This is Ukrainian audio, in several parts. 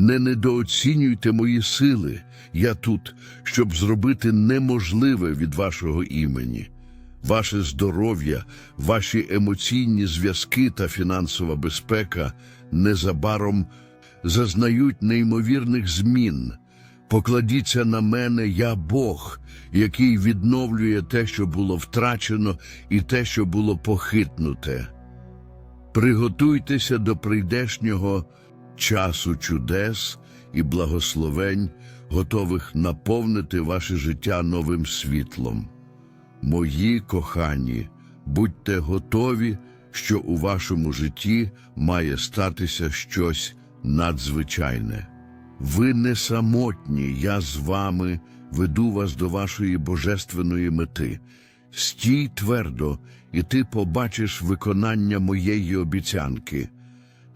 Не недооцінюйте мої сили. Я тут, щоб зробити неможливе від вашого імені. Ваше здоров'я, ваші емоційні зв'язки та фінансова безпека незабаром зазнають неймовірних змін. Покладіться на мене, я Бог, який відновлює те, що було втрачено, і те, що було похитнуте. Приготуйтеся до прийдешнього часу чудес і благословень, готових наповнити ваше життя новим світлом. Мої кохані, будьте готові, що у вашому житті має статися щось надзвичайне. Ви не самотні, я з вами веду вас до вашої божественної мети. Стій твердо, і ти побачиш виконання моєї обіцянки.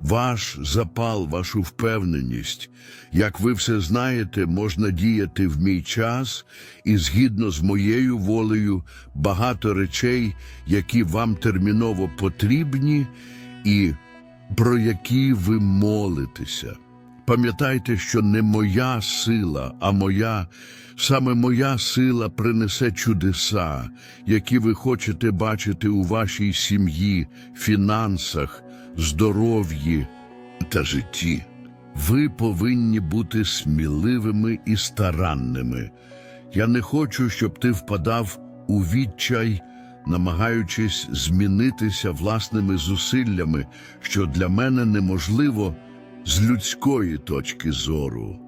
ваш запал, вашу впевненість. Як ви все знаєте, можна діяти в мій час і згідно з моєю волею багато речей, які вам терміново потрібні і про які ви молитеся. Пам'ятайте, що не моя сила, а моя, саме моя сила принесе чудеса, які ви хочете бачити у вашій сім'ї, фінансах, здоров'ї та житті. Ви повинні бути сміливими і старанними. Я не хочу, щоб ти впадав у відчай, намагаючись змінитися власними зусиллями, що для мене неможливо з людської точки зору.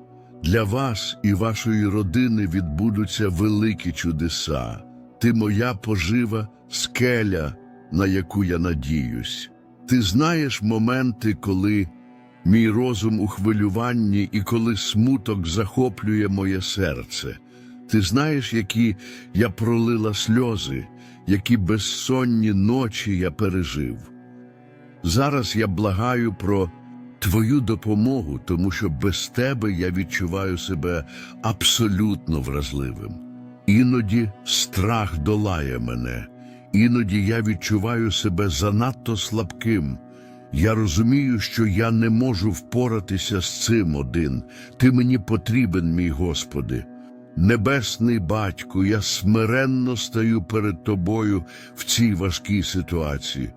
Для вас і вашої родини відбудуться великі чудеса. Ти моя пожива, скеля, на яку я надіюсь. Ти знаєш моменти, коли мій розум у хвилюванні і коли смуток захоплює моє серце. Ти знаєш, які я пролила сльози, які безсонні ночі я пережив. Зараз я благаю про твою допомогу, тому що без тебе я відчуваю себе абсолютно вразливим. Іноді страх долає мене, іноді я відчуваю себе занадто слабким. Я розумію, що я не можу впоратися з цим один. Ти мені потрібен, мій Господи. Небесний батьку, я смиренно стаю перед тобою в цій важкій ситуації.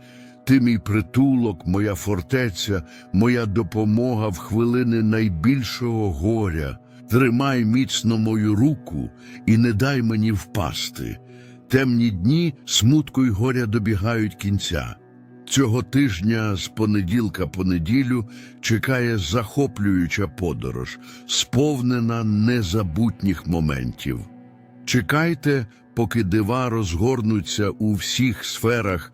Ти мій притулок, моя фортеця, моя допомога в хвилини найбільшого горя. Тримай міцно мою руку і не дай мені впасти. Темні дні смутку й горя добігають кінця. Цього тижня з понеділка по неділю чекає захоплююча подорож, сповнена незабутніх моментів. Чекайте, поки дива розгорнуться у всіх сферах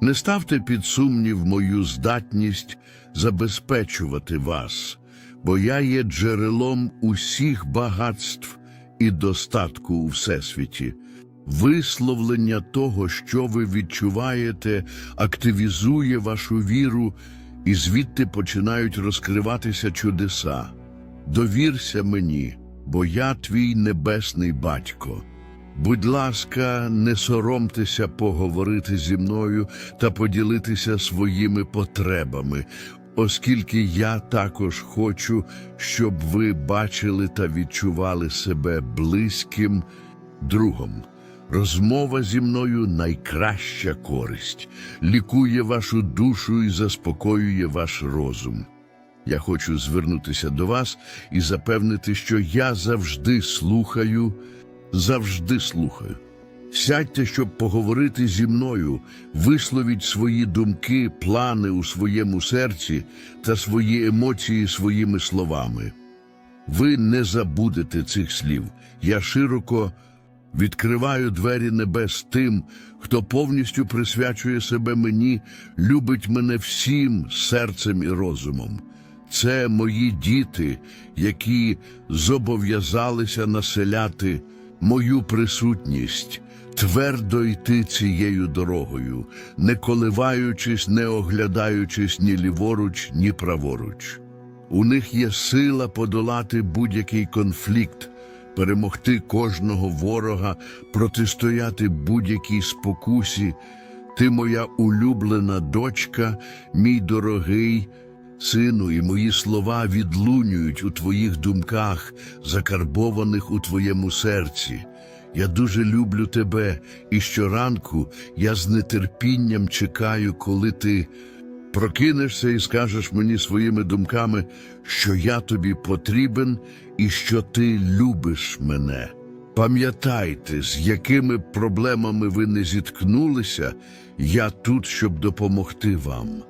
Не ставте під сумнів мою здатність забезпечувати вас, бо я є джерелом усіх багатств і достатку у всесвіті. Висловлення того, що ви відчуваєте, активізує вашу віру, і звідти починають розкриватися чудеса. Довірся мені, бо я твій небесний батько. Будь ласка, не соромтеся поговорити зі мною та поділитися своїми потребами, оскільки я також хочу, щоб ви бачили та відчували себе близьким другом. Розмова зі мною найкраща користь, лікує вашу душу і заспокоює ваш розум. Я хочу звернутися до вас і запевнити, що я завжди слухаю, завжди слухаю. Сядьте, щоб поговорити зі мною, висловіть свої думки, плани у своєму серці та свої емоції своїми словами. Ви не забудете цих слів. Я широко відкриваю двері небес тим, хто повністю присвячує себе мені, любить мене всім серцем і розумом. Це мої діти, які зобов'язалися населяти мою присутність, твердо йти цією дорогою, не коливаючись, не оглядаючись ні ліворуч, ні праворуч. У них є сила подолати будь-який конфлікт, перемогти кожного ворога, протистояти будь-якій спокусі. Ти моя улюблена дочка, мій дорогий сину, і мої слова відлунюють у твоїх думках, закарбованих у твоєму серці. Я дуже люблю тебе, і щоранку я з нетерпінням чекаю, коли ти прокинешся і скажеш мені своїми думками, що я тобі потрібен і що ти любиш мене. Пам'ятайте, з якими проблемами ви не зіткнулися, я тут, щоб допомогти вам.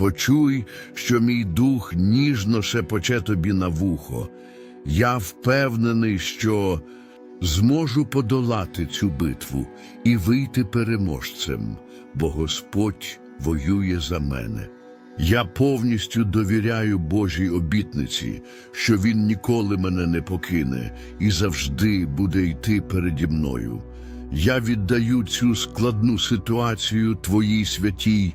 Почуй, що мій дух ніжно шепоче тобі на вухо. Я впевнений, що зможу подолати цю битву і вийти переможцем, бо Господь воює за мене. Я повністю довіряю Божій обітниці, що Він ніколи мене не покине і завжди буде йти переді мною. Я віддаю цю складну ситуацію Твоїй святій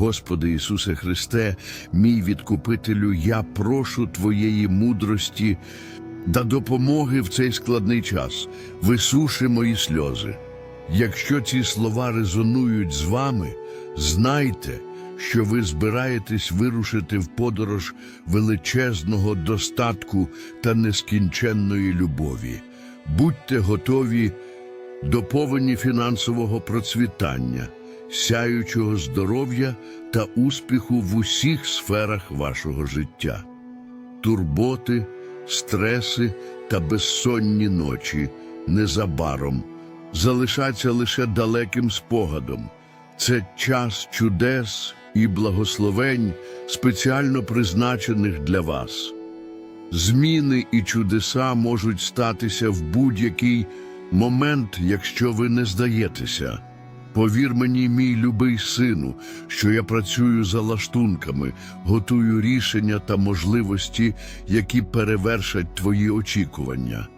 Господи Ісусе Христе, мій відкупителю, я прошу Твоєї мудрості та допомоги в цей складний час. Висуши мої сльози. Якщо ці слова резонують з вами, знайте, що ви збираєтесь вирушити в подорож величезного достатку та нескінченної любові. Будьте готові до повені фінансового процвітання, сяючого здоров'я та успіху в усіх сферах вашого життя. Турботи, стреси та безсонні ночі незабаром залишаться лише далеким спогадом. Це час чудес і благословень, спеціально призначених для вас. Зміни і чудеса можуть статися в будь-який момент, якщо ви не здаєтеся. Повір мені, мій любий сину, що я працюю за лаштунками, готую рішення та можливості, які перевершать твої очікування.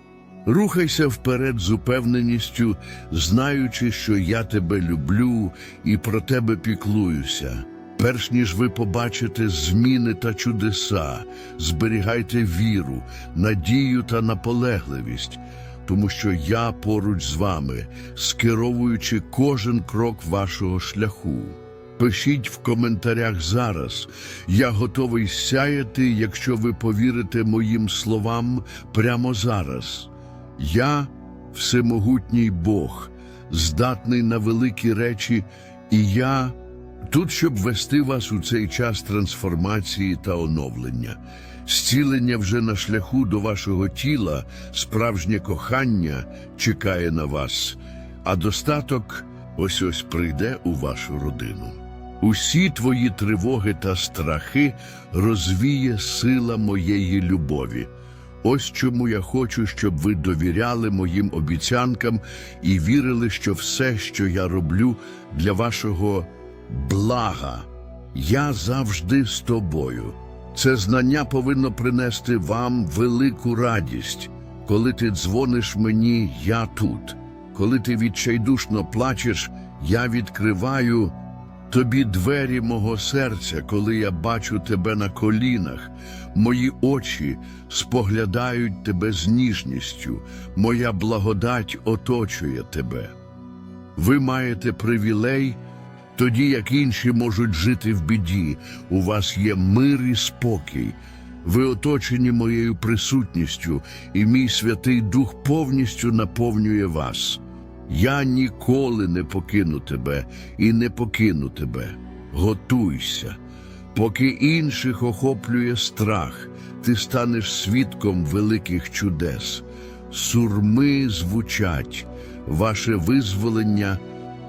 Рухайся вперед з упевненістю, знаючи, що я тебе люблю і про тебе піклуюся. Перш ніж ви побачите зміни та чудеса, зберігайте віру, надію та наполегливість, тому що я поруч з вами, скеровуючи кожен крок вашого шляху. Пишіть в коментарях зараз. Я готовий сяяти, якщо ви повірите моїм словам прямо зараз. Я всемогутній Бог, здатний на великі речі, і я тут, щоб вести вас у цей час трансформації та оновлення. Зцілення вже на шляху до вашого тіла, справжнє кохання чекає на вас, а достаток ось ось прийде у вашу родину. Усі твої тривоги та страхи розвіє сила моєї любові. Ось чому я хочу, щоб ви довіряли моїм обіцянкам і вірили, що все, що я роблю для вашого блага, я завжди з тобою. Це знання повинно принести вам велику радість. Коли ти дзвониш мені, я тут. Коли ти відчайдушно плачеш, я відкриваю тобі двері мого серця, коли я бачу тебе на колінах. Мої очі споглядають тебе з ніжністю, моя благодать оточує тебе. Ви маєте привілей, тоді як інші можуть жити в біді. У вас є мир і спокій. Ви оточені моєю присутністю, і мій Святий Дух повністю наповнює вас. Я ніколи не покину тебе і не покину тебе. Готуйся. Поки інших охоплює страх, ти станеш свідком великих чудес. Сурми звучать, ваше визволення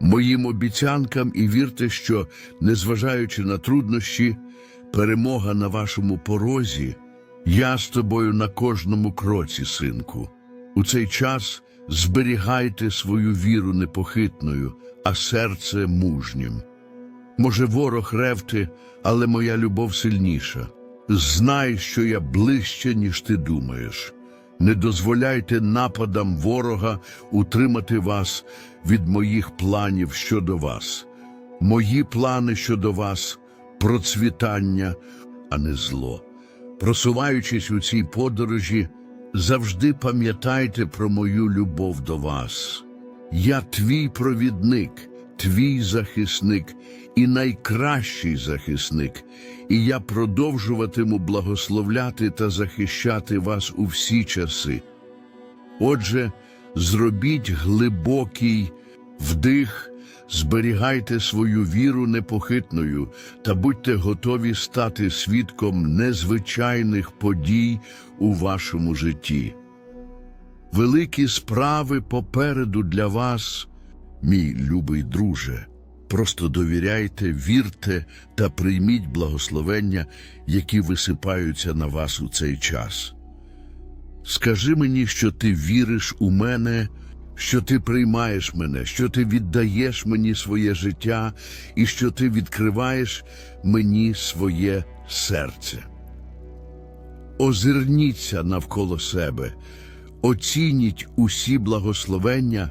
моїм обіцянкам і вірте, що, незважаючи на труднощі, перемога на вашому порозі, я з тобою на кожному кроці, синку. У цей час зберігайте свою віру непохитною, а серце мужнім. Може, ворог ревти, але моя любов сильніша. Знай, що я ближче, ніж ти думаєш. Не дозволяйте нападам ворога утримати вас від моїх планів щодо вас. Мої плани щодо вас процвітання, а не зло. Просуваючись у цій подорожі, завжди пам'ятайте про мою любов до вас. Я твій провідник, твій захисник і найкращий захисник, і я продовжуватиму благословляти та захищати вас у всі часи. Отже, зробіть глибокий вдих, зберігайте свою віру непохитною та будьте готові стати свідком незвичайних подій у вашому житті. Великі справи попереду для вас, мій любий друже. Просто довіряйте, вірте та прийміть благословення, які висипаються на вас у цей час. Скажи мені, що ти віриш у мене, що ти приймаєш мене, що ти віддаєш мені своє життя і що ти відкриваєш мені своє серце. Озирніться навколо себе, оцініть усі благословення,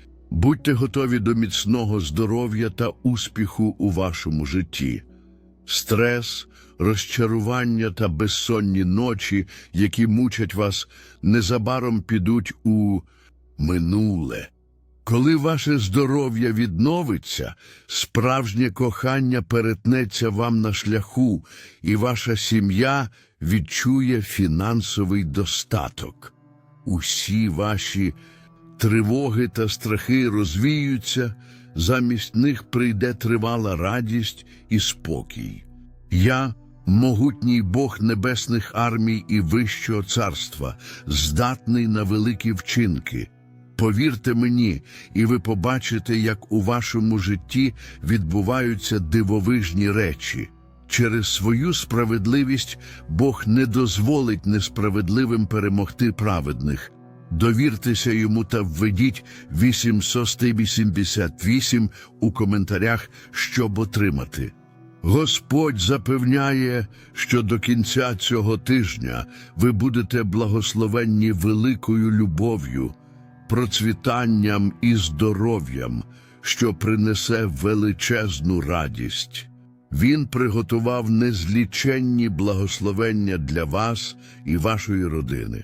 Будьте готові до міцного здоров'я та успіху у вашому житті. Стрес, розчарування та безсонні ночі, які мучать вас, незабаром підуть у минуле. Коли ваше здоров'я відновиться, справжнє кохання перетнеться вам на шляху, і ваша сім'я відчує фінансовий достаток. Усі ваші тривоги та страхи розвіються, замість них прийде тривала радість і спокій. Я, могутній Бог небесних армій і вищого царства, здатний на великі вчинки. Повірте мені, і ви побачите, як у вашому житті відбуваються дивовижні речі. Через свою справедливість Бог не дозволить несправедливим перемогти праведних. Довіртеся йому та введіть 888 у коментарях, щоб отримати. Господь запевняє, що до кінця цього тижня ви будете благословенні великою любов'ю, процвітанням і здоров'ям, що принесе величезну радість. Він приготував незліченні благословення для вас і вашої родини.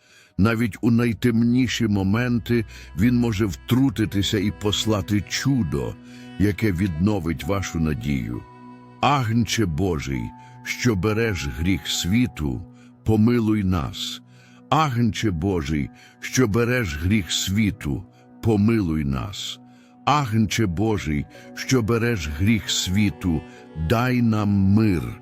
Навіть у найтемніші моменти Він може втрутитися і послати чудо, яке відновить вашу надію. Агнче Божий, що береш гріх світу, помилуй нас. Агнче Божий, що береш гріх світу, помилуй нас. Агнче Божий, що береш гріх світу, дай нам мир.